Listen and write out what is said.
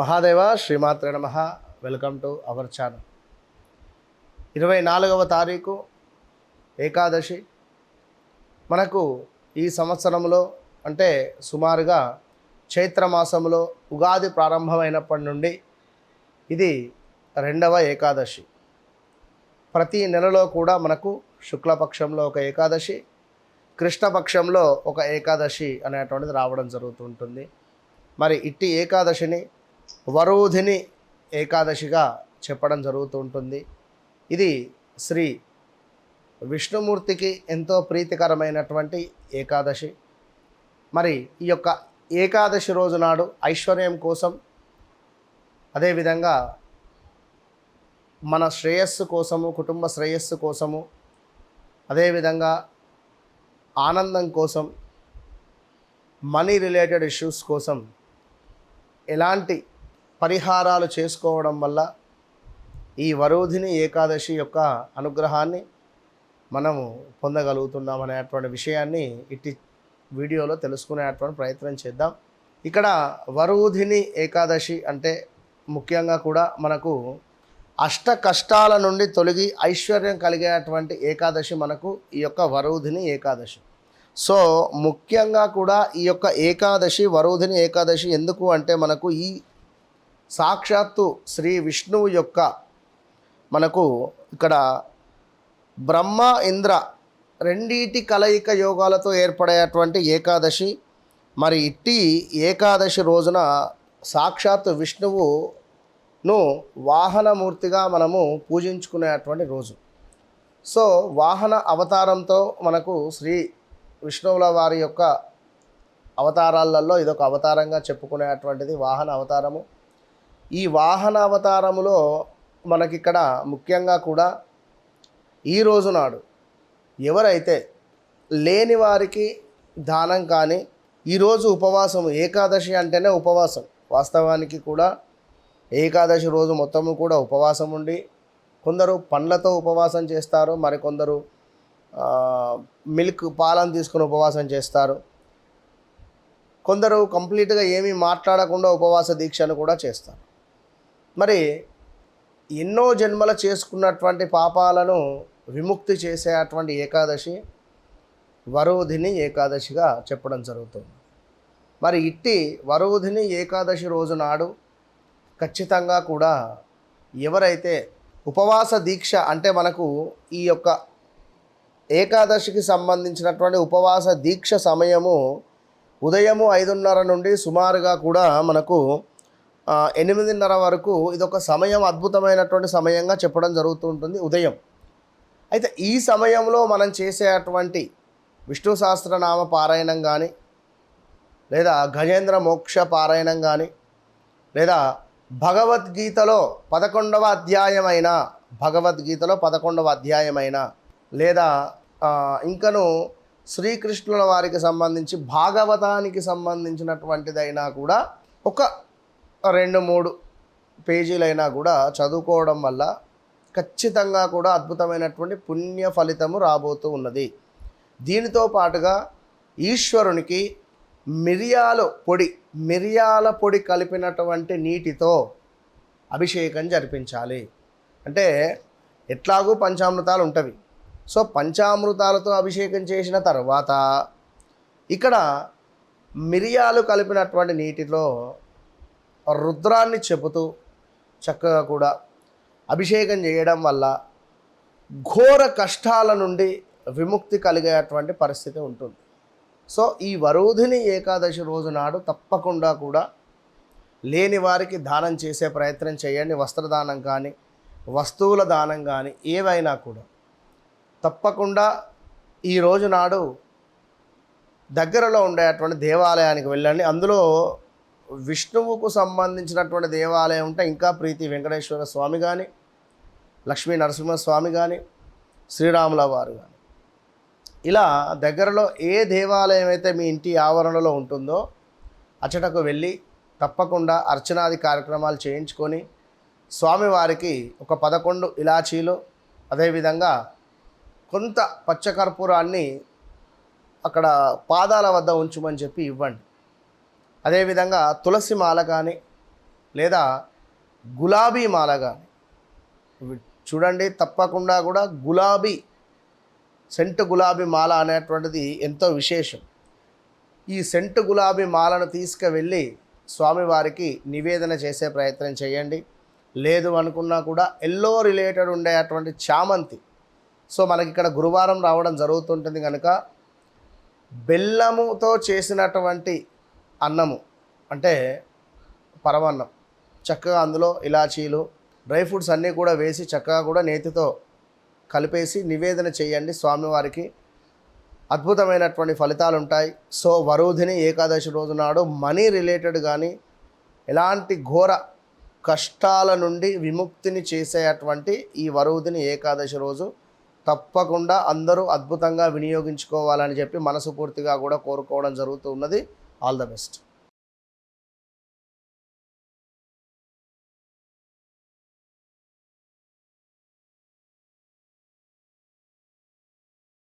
మహాదేవ శ్రీమాత్ర నమ. Welcome to our channel. ఇరవై నాలుగవ తారీఖు ఏకాదశి. మనకు ఈ సంవత్సరంలో అంటే సుమారుగా చైత్రమాసంలో ఉగాది ప్రారంభమైనప్పటి నుండి ఇది రెండవ ఏకాదశి. ప్రతి నెలలో కూడా మనకు శుక్లపక్షంలో ఒక ఏకాదశి కృష్ణపక్షంలో ఒక ఏకాదశి అనేటువంటిది రావడం జరుగుతుంటుంది మరి ఇట్టి ఏకాదశిని వరోధిని ఏకాదశిగా చెప్పడం జరుగుతూ ఉంటుంది. ఇది శ్రీ విష్ణుమూర్తికి ఎంతో ప్రీతికరమైనటువంటి ఏకాదశి. మరి ఈ యొక్క ఏకాదశి రోజు నాడు ఐశ్వర్యం కోసం అదేవిధంగా మన శ్రేయస్సు కోసము కుటుంబ శ్రేయస్సు కోసము అదేవిధంగా ఆనందం కోసం మనీ రిలేటెడ్ ఇష్యూస్ కోసం ఎలాంటి పరిహారాలు చేసుకోవడం వల్ల ఈ వరోధిని ఏకాదశి యొక్క అనుగ్రహాన్ని మనము పొందగలుగుతున్నాం అనేటువంటి విషయాన్ని ఇట్టి వీడియోలో తెలుసుకునేటువంటి ప్రయత్నం చేద్దాం. ఇక్కడ వరోధిని ఏకాదశి అంటే ముఖ్యంగా కూడా మనకు అష్ట కష్టాల నుండి తొలగి ఐశ్వర్యం కలిగేటువంటి ఏకాదశి మనకు ఈ యొక్క వరోధిని ఏకాదశి. సో ముఖ్యంగా కూడా ఈ యొక్క ఏకాదశి వరోధిని ఏకాదశి ఎందుకు అంటే మనకు ఈ సాక్షాత్తు శ్రీ విష్ణువు యొక్క మనకు ఇక్కడ బ్రహ్మ ఇంద్ర రెండిటి కలయిక యోగాలతో ఏర్పడేటువంటి ఏకాదశి. మరి ఇట్టి ఏకాదశి రోజున సాక్షాత్తు విష్ణువును వాహనమూర్తిగా మనము పూజించుకునేటువంటి రోజు. సో వాహన అవతారంతో మనకు శ్రీ విష్ణువుల వారి యొక్క అవతారాలలో ఇదొక అవతారంగా చెప్పుకునేటువంటిది వాహన అవతారము. ఈ వాహనావతారములో మనకిక్కడ ముఖ్యంగా కూడా ఈ రోజు నాడు ఎవరైతే లేని వారికి దానం కానీ ఈరోజు ఉపవాసం ఏకాదశి అంటేనే ఉపవాసం. వాస్తవానికి కూడా ఏకాదశి రోజు మొత్తము కూడా ఉపవాసం ఉండి కొందరు పండ్లతో ఉపవాసం చేస్తారు మరికొందరు మిల్క్ పాలను తీసుకుని ఉపవాసం చేస్తారు. కొందరు కంప్లీట్గా ఏమీ మాట్లాడకుండా ఉపవాస దీక్షను కూడా చేస్తారు. మరి ఎన్నో జన్మల చేసుకున్నటువంటి పాపాలను విముక్తి చేసే అటువంటి ఏకాదశి వరోధిని ఏకాదశిగా చెప్పడం జరుగుతుంది. మరి ఇట్టి వరోధిని ఏకాదశి రోజు నాడు ఖచ్చితంగా కూడా ఎవరైతే ఉపవాస దీక్ష అంటే మనకు ఈ యొక్క ఏకాదశికి సంబంధించినటువంటి ఉపవాస దీక్ష సమయము ఉదయము ఐదున్నర నుండి సుమారుగా కూడా మనకు ఎనిమిదిన్నర వరకు ఇదొక సమయం అద్భుతమైనటువంటి సమయంగా చెప్పడం జరుగుతూ ఉంటుంది ఉదయం. అయితే ఈ సమయంలో మనం చేసేటువంటి విష్ణు సహస్రనామ పారాయణం కానీ లేదా గజేంద్ర మోక్ష పారాయణం కానీ లేదా భగవద్గీతలో పదకొండవ అధ్యాయమైన భగవద్గీతలో పదకొండవ అధ్యాయమైన లేదా ఇంకను శ్రీకృష్ణుల వారికి సంబంధించి భాగవతానికి సంబంధించినటువంటిదైనా కూడా ఒక రెండు మూడు పేజీలైనా కూడా చదువుకోవడం వల్ల ఖచ్చితంగా కూడా అద్భుతమైనటువంటి పుణ్య ఫలితము రాబోతూ ఉన్నది. దీనితో పాటుగా ఈశ్వరునికి మిరియాల పొడి మిరియాల పొడి కలిపినటువంటి నీటితో అభిషేకం జరిపించాలి. అంటే ఎట్లాగూ పంచామృతాలు ఉంటవి. సో పంచామృతాలతో అభిషేకం చేసిన తర్వాత ఇక్కడ మిరియాలు కలిపినటువంటి నీటిలో రుద్రాన్ని చెబుతూ చక్కగా కూడా అభిషేకం చేయడం వల్ల ఘోర కష్టాల నుండి విముక్తి కలిగేటువంటి పరిస్థితి ఉంటుంది. సో ఈ వరోధిని ఏకాదశి రోజు నాడు తప్పకుండా కూడా లేని వారికి దానం చేసే ప్రయత్నం చేయండి. వస్త్రదానం కానీ వస్తువుల దానం కానీ ఏవైనా కూడా. తప్పకుండా ఈ రోజు నాడు దగ్గరలో ఉండేటువంటి దేవాలయానికి వెళ్ళండి. అందులో విష్ణువుకు సంబంధించినటువంటి దేవాలయం ఉంటే ఇంకా ప్రీతి వెంకటేశ్వర స్వామి కానీ లక్ష్మీ నరసింహస్వామి కానీ శ్రీరాముల వారు కానీ ఇలా దగ్గరలో ఏ దేవాలయం అయితే మీ ఇంటి ఆవరణలో ఉంటుందో అచ్చటకు వెళ్ళి తప్పకుండా అర్చనాది కార్యక్రమాలు చేయించుకొని స్వామివారికి ఒక పదకొండు ఇలాచీలు అదేవిధంగా కొంత పచ్చకర్పూరాన్ని అక్కడ పాదాల వద్ద ఉంచుమని చెప్పి ఇవ్వండి. అదేవిధంగా తులసి మాల కానీ లేదా గులాబీ మాల కానీ చూడండి తప్పకుండా కూడా గులాబీ సెంటు గులాబీ మాల అనేటువంటిది ఎంతో విశేషం. ఈ సెంటు గులాబీ మాలను తీసుకువెళ్ళి స్వామివారికి నివేదన చేసే ప్రయత్నం చేయండి. లేదు అనుకున్నా కూడా ఎల్లో రిలేటెడ్ ఉండేటువంటి చామంతి. సో మనకి ఇక్కడ గురువారం రావడం జరుగుతుంటుంది కనుక బెల్లముతో చేసినటువంటి అన్నము అంటే పరమాన్నం. చక్కగా అందులో ఇలాచీలు డ్రై ఫ్రూట్స్ అన్నీ కూడా వేసి చక్కగా కూడా నేతితో కలిపేసి నివేదన చేయండి స్వామివారికి. అద్భుతమైనటువంటి ఫలితాలు ఉంటాయి సో వరుధిని ఏకాదశి రోజు నాడు మనీ రిలేటెడ్ కానీ ఎలాంటి ఘోర కష్టాల నుండి విముక్తిని చేసేటువంటి ఈ వరుధిని ఏకాదశి రోజు తప్పకుండా అందరూ అద్భుతంగా వినియోగించుకోవాలని చెప్పి మనసుపూర్తిగా కూడా కోరుకోవడం జరుగుతున్నది All the best.